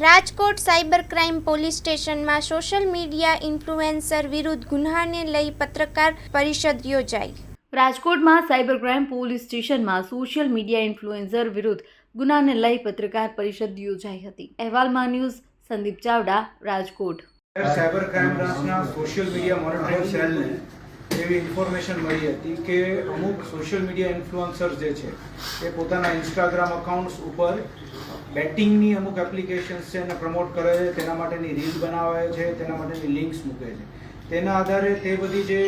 Rajkot cyber crime police સ્ટેશનમાં social media influencer વિરુદ્ધ ગુન્હાને લઈ પત્રકાર પરિષદ યોજાઈ. રાજકોટમાં સાયબર ક્રાઇમ પોલીસ સ્ટેશનમાં સોશિયલ મીડિયા ઇન્ફ્લુએન્સર વિરુદ્ધ ગુનાને લઈ પત્રકાર પરિષદ યોજાઈ હતી. અહેવાલમાં news Sandeep Chavda Rajkot. Cyber crime બ્રાન્ચના સોશિયલ મીડિયા મોનિટરિંગ સેલને એવી ઇન્ફોર્મેશન મળી હતી કે અમુક સોશિયલ મીડિયા ઇન્ફ્લુઅન્સર જે છે એ પોતાના ઇન્સ્ટાગ્રામ અકાઉન્ટ્સ ઉપર બેટિંગની અમુક એપ્લિકેશન્સ છે એને પ્રમોટ કરે છે, તેના માટેની રીલ બનાવે છે, તેના માટેની લિંક્સ મૂકે છે. તેના આધારે તે બધી જે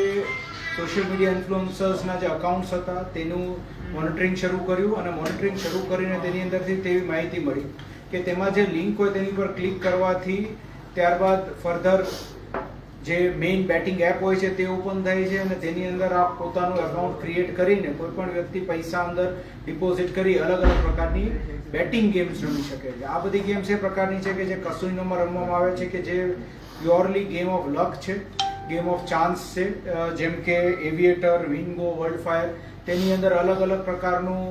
સોશિયલ મીડિયા ઇન્ફ્લુઅન્સર્સના જે અકાઉન્ટ્સ હતા, તેનું મોનિટરિંગ શરૂ કર્યું અને મોનિટરિંગ શરૂ કરીને તેની અંદરથી તેવી માહિતી મળી કે તેમાં જે લિંક હોય તેની પર ક્લિક કરવાથી ત્યારબાદ ફર્ધર જે મેઇન બેટિંગ એપ હોય છે તે ઓપન થાય છે અને તેની અંદર આપ પોતાનું એકાઉન્ટ ક્રિએટ કરીને કોઈ પણ વ્યક્તિ પૈસા અંદર ડિપોઝિટ કરી અલગ અલગ પ્રકારની બેટિંગ ગેમ્સ રમી શકે છે. આ બધી ગેમ્સ એ પ્રકારની છે કે જે કસુઈનોમાં રમવામાં આવે છે કે જે પ્યોરલી ગેમ ઓફ લક છે ગેમ ઓફ ચાન્સ છે જેમ કે એવિએટર વિંગો વર્લ્ડ ફાયર તેની અંદર અલગ અલગ પ્રકારનું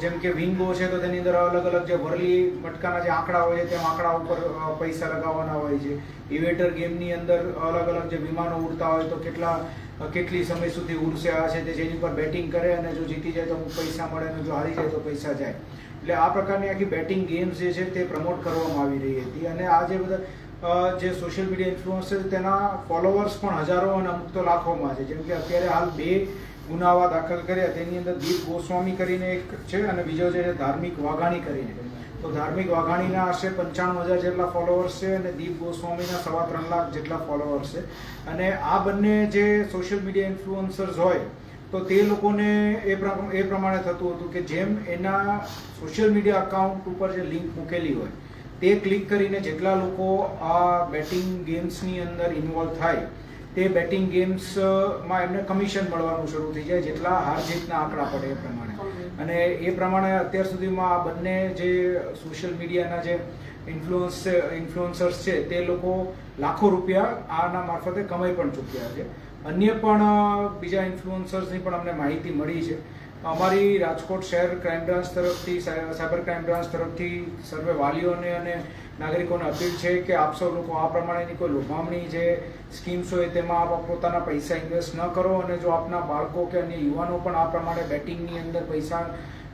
જેમ કે વિંગો છે તો તેની અંદર અલગ અલગ જે વરલી મટકાના જે આંકડા હોય છે, તેમ આંકડા ઉપર પૈસા લગાવવાના હોય છે. ઇવેટર ગેમની અંદર અલગ અલગ જે વિમાનો ઉડતા હોય તો કેટલા કેટલી સમય સુધી ઉડશે આ છે તે જેની પર બેટિંગ કરે અને જો જીતી જાય તો પૈસા મળે અને જો હારી જાય તો પૈસા જાય. એટલે આ પ્રકારની આખી બેટિંગ ગેમ્સ જે છે તે પ્રમોટ કરવામાં આવી રહી હતી અને આ જે બધા જે સોશિયલ મીડિયા ઇન્ફ્લુઅન્સર તેના ફોલોવર્સ પણ હજારો અને અમુક તો લાખોમાં છે. જેમ કે અત્યારે હાલ બે ગુનાવા દાખલ કર્યા, તેની અંદર દીપ ગોસ્વામી કરીને એક છે અને બીજો છે ધાર્મિક વાઘાણી કરીને. તો ધાર્મિક વાઘાણીના આશરે પંચાણું હજાર જેટલા ફોલોવર્સ છે અને દીપ ગોસ્વામીના સવા ત્રણ લાખ જેટલા ફોલોઅર્સ છે. અને આ બંને જે સોશિયલ મીડિયા ઇન્ફ્લુઅન્સર્સ હોય, તો તે લોકોને એ એ પ્રમાણે થતું હતું કે જેમ એના સોશિયલ મીડિયા અકાઉન્ટ ઉપર જે લિંક મૂકેલી હોય, તે ક્લિક કરીને જેટલા લોકો આ બેટિંગ ગેમ્સની અંદર ઇન્વોલ્વ થાય તે બેટિંગ ગેમ્સમાં એમને કમિશન મળવાનું શરૂ થઈ જાય, જેટલા હાર જીતના આંકડા પડે એ પ્રમાણે. અને એ પ્રમાણે અત્યાર સુધીમાં આ બંને જે સોશિયલ મીડિયાના જે ઇન્ફ્લુઅન્સ ઇન્ફ્લુઅન્સર્સ છે, તે લોકો લાખો રૂપિયા આના મારફતે કમાઈ પણ ચૂક્યા છે. અન્ય પણ બીજા ઇન્ફ્લુઅન્સર્સની પણ અમને માહિતી મળી છે. અમારી રાજકોટ શહેર ક્રાઇમ બ્રાન્ચ તરફથી સાય- સાયબર ક્રાઇમ બ્રાન્ચ તરફથી સર્વે વાલીઓને અને નાગરિકોને અપીલ છે કે આપ સૌ લોકો આ પ્રમાણેની કોઈ લોભામણી જે સ્કીમ્સ હોય તેમાં આપ પોતાના પૈસા ઇન્વેસ્ટ ન કરો અને જો આપના બાળકો કે અન્ય યુવાનો પણ આ પ્રમાણે બેટિંગની અંદર પૈસા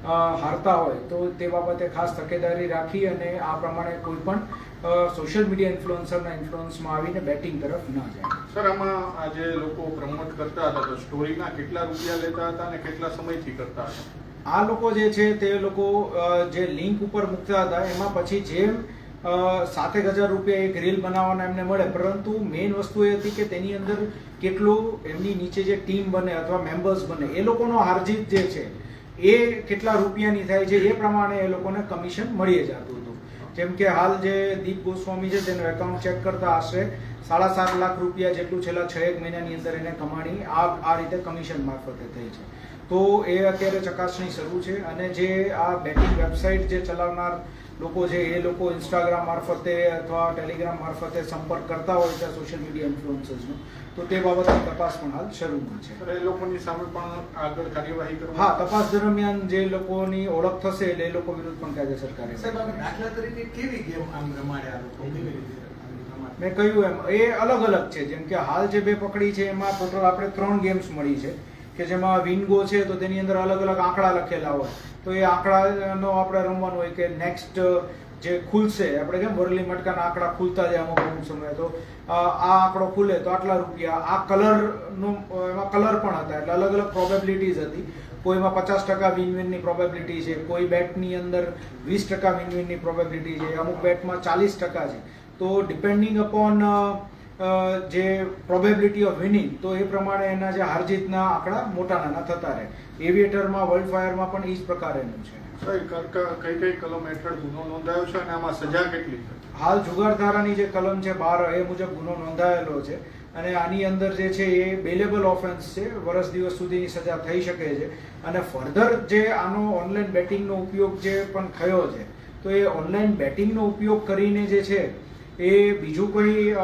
હારતા હોય તો તે બાબતે ખાસ તકેદારી રાખી અને આ પ્રમાણે કોઈ પણ સોશિયલ મીડિયા ઇન્ફ્લુઅન્સરના ઇન્ફ્લુઅન્સમાં આવીને બેટિંગ તરફ ન જાય. સર આમાં આજે લોકો પ્રમોટ કરતા હતા તો સ્ટોરીના કેટલા રૂપિયા લેતા હતા અને કેટલા સમયથી કરતા હતા? આ લોકો જે છે તે લોકો જે લિંક ઉપર મૂકતા હતા એમાં પછી જેમ સાતેક હજાર રૂપિયા એક રીલ બનાવવાના એમને મળે પરંતુ મેઇન વસ્તુ એ હતી કે તેની અંદર કેટલું એમની નીચે જે ટીમ બને અથવા મેમ્બર્સ બને એ લોકોનો હારજીત જે છે એ કેટલા રૂપિયાની થાય છે એ પ્રમાણે એ લોકોને કમિશન મળી જતું હતું. જેમ કે હાલ જે દીપ ગોસ્વામી છે તેનું એકાઉન્ટ ચેક કરતા આશરે સાડા સાત લાખ રૂપિયા જેટલું છેલ્લા છ એક મહિનાની અંદર એને કમાણી આ આ રીતે કમિશન મારફતે થઈ છે. તો એ અત્યારે ચકાસણી શરૂ છે અને જે આ બેટિંગ વેબસાઇટ જે ચલાવનાર લોકો છે એ લોકો ઇન્સ્ટાગ્રામ મારફતે અથવા ટેલિગ્રામ મારફતે સંપર્ક કરતા હોય છે સોશિયલ મીડિયા ઇન્ફ્લુઅન્સર્સનો તો તે બાબતની તપાસ પણ હાલ શરૂમાં છે. એ લોકોની સામે પણ આગળ કાર્યવાહી હા તપાસ દરમિયાન જે લોકોની ઓળખ થશે એટલે એ લોકો વિરુદ્ધ પણ કાયદેસર સાહેબ કાર્યવાહી દાખલા તરીકે કેવી ગેમ આમ રમાડે આ લોકો? કેવી રીતે મેં કહ્યું એમ એ અલગ અલગ છે. જેમ કે હાલ જે બે પકડી છે એમાં ટોટલ આપણે ત્રણ ગેમ્સ મળી છે. કે જેમાં વિનગો છે તો તેની અંદર અલગ અલગ આંકડા લખેલા હોય. તો એ આંકડાનો આપણે રમવાનું હોય કે નેક્સ્ટ જે ખુલશે, આપણે કેમ વરલી મટકાના આંકડા ખુલતા જાય અમુક અમુક સમયે તો આ આંકડો ખુલે તો આટલા રૂપિયા, આ કલરનો એમાં કલર પણ હતા, એટલે અલગ અલગ પ્રોબેબિલિટીઝ હતી. કોઈમાં પચાસ ટકા વિન વિનની પ્રોબેબિલિટી છે, કોઈ બેટની અંદર વીસ ટકા વિન વિનની પ્રોબેબિલિટી છે, અમુક બેટમાં ચાલીસ ટકા છે. તો ડિપેન્ડિંગ અપોન જે પ્રોબેબિલિટી ઓફ વિનિંગ તો એ પ્રમાણે એના જે હાર જીતના આંકડા મોટા નાના થતા રહે. એવિએટરમાં વર્લ્ડ ફાયરમાં પણ એ જ પ્રકારેનું છે. કઈ કઈ કલમ હેઠળ ગુનો નોંધાયો છે અને આમાં સજા કેટલી હાલ જુગાર ધારાની જે કલમ છે બાર એ મુજબ ગુનો નોંધાયેલો છે અને આની અંદર જે છે એ બેલેબલ ઓફેન્સ છે વર્ષ દિવસ સુધીની સજા થઈ શકે છે. અને ફર્ધર જે આનો ઓનલાઈન બેટિંગનો ઉપયોગ જે પણ થયો છે તો એ ઓનલાઈન બેટિંગનો ઉપયોગ કરીને જે છે એ બીજું કોઈ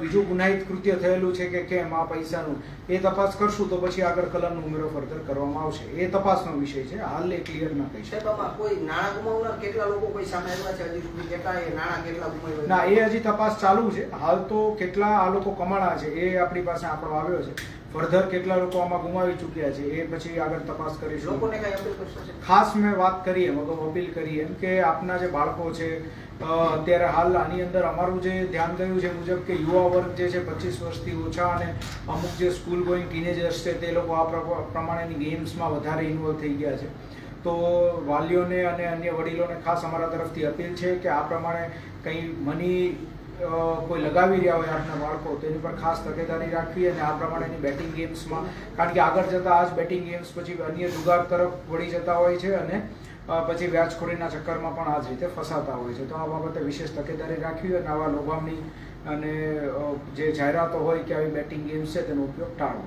બીજું ગુનાહિત કૃત્ય થયેલું છે કે કેમ આ પૈસાનું એ તપાસ કરશું તો પછી આગળ કલમનો ઉમેરો ફર્ધર કરવામાં આવશે. એ તપાસનો વિષય છે. હાલ એ ક્લિયર ના કહી શકાય કોઈ નાણાં ગુમાવનાર કેટલા લોકો કોઈ સામે આવ્યા છે? હજી સુધી કેટલા એ નાણાં કેટલા ગુમાવ્યા ના એ હજી તપાસ ચાલુ છે. હાલ તો કેટલા આ લોકો કમાણા છે એ આપણી પાસે આંકડો આવ્યો છે. ફર્ધર કેટલા લોકો આમાં ગુમાવી ચૂક્યા છે એ પછી આગળ તપાસ કરીશું. લોકોને કઈ અપીલ કરશો છે ખાસ મેં વાત કરી એમ અગાઉ અપીલ કરી એમ કે આપના જે બાળકો છે અત્યારે હાલ આની અંદર અમારું જે ધ્યાન ગયું છે મુજબ કે યુવા વર્ગ જે છે પચીસ વર્ષથી ઓછા અને અમુક જે સ્કૂલ ગોઈંગ ટીનેજર્સ છે તે લોકો આ પ્ર- પ્રમાણેની ગેમ્સમાં વધારે ઇન્વોલ્વ થઈ ગયા છે. તો વાલીઓને અને અન્ય વડીલોને ખાસ અમારા તરફથી અપીલ છે કે આ પ્રમાણે કંઈ મની કોઈ લગાવી રહ્યા હોય આપના બાળકો તેની પર ખાસ તકેદારી રાખવી અને આ પ્રમાણેની બેટિંગ ગેમ્સમાં કારણ કે આગળ જતાં આ જ બેટિંગ ગેમ્સ પછી અન્ય જુગાર તરફ વળી જતા હોય છે અને પછી વ્યાજખોરીના ચક્કરમાં પણ આ જ રીતે ફસાતા હોય છે. તો આ બાબતે વિશેષ તકેદારી રાખવી અને આવા લોભામણી અને જે જાહેરાતો હોય કે આવી બેટિંગ ગેમ્સ છે તેનો ઉપયોગ ટાળવો.